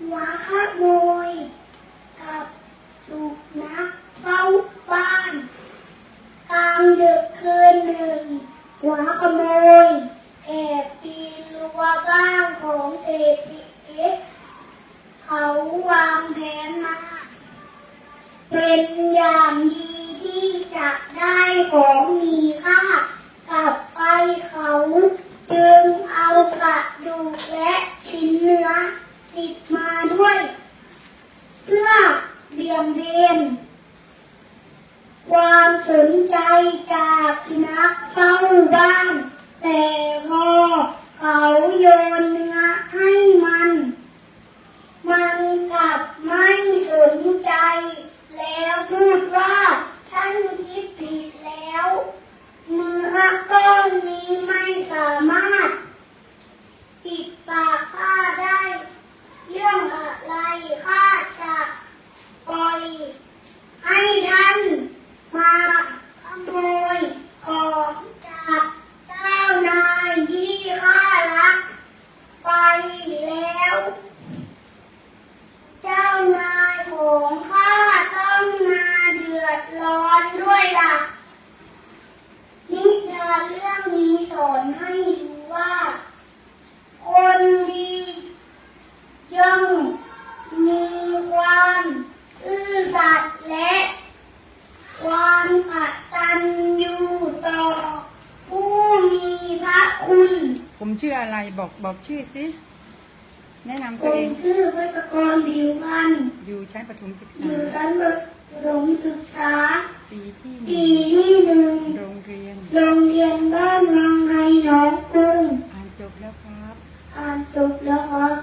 หัวขโมย กับสุนัขเฝ้าบ้านกลางดึกคืนหนึ่ง หัวขโมยแอบปีนรั้วบ้านของเศรษฐีเขาวางแผนมา เป็นอย่างดีที่จะได้ของมีค่ากลับไปเขาจึงเอากระดูกและชิ้นเนื้อติดมาด้วย เพื่อเบี่ยงเบนความสนใจจากสุนัขเฝ้าบ้าน แต่พอเขาโยนเนื้อให้มัน มันกลับไม่สนใจ แล้วพูดว่าท่านคิดผิดแล้ว เนื้อก้อนนี้ไม่สามารถ ปิดปากข้าได้ เรื่องอะไรข้าจะปล่อย ให้ท่านมาขโมยของจากเจ้านายที่ข้ารัก ไปแล้ว เจ้านายของข้าต้องมาเดือดร้อนด้วยล่ะ นิทานเรื่องนี้สอนให้รู้ว่า คนดี ย่อมมีความซื่อสัตย์และ ความกตัญญูต่อ ผู้มีพระคุณ ผมชื่ออะไรบอกบอกชื่อสิแนะนำผตัวเอมงชื่อพัศกรผิวพันธ์อยู่ชั้นประถมศึกอษายู่ชั้นประถมศึกษาปีที่หปีนึ่งที่หนึ่งโรงเรียน โรงเรียนบ้านวังไฮหนองกรุงอ่านจบแล้วครับ อ่านจบแล้วครับ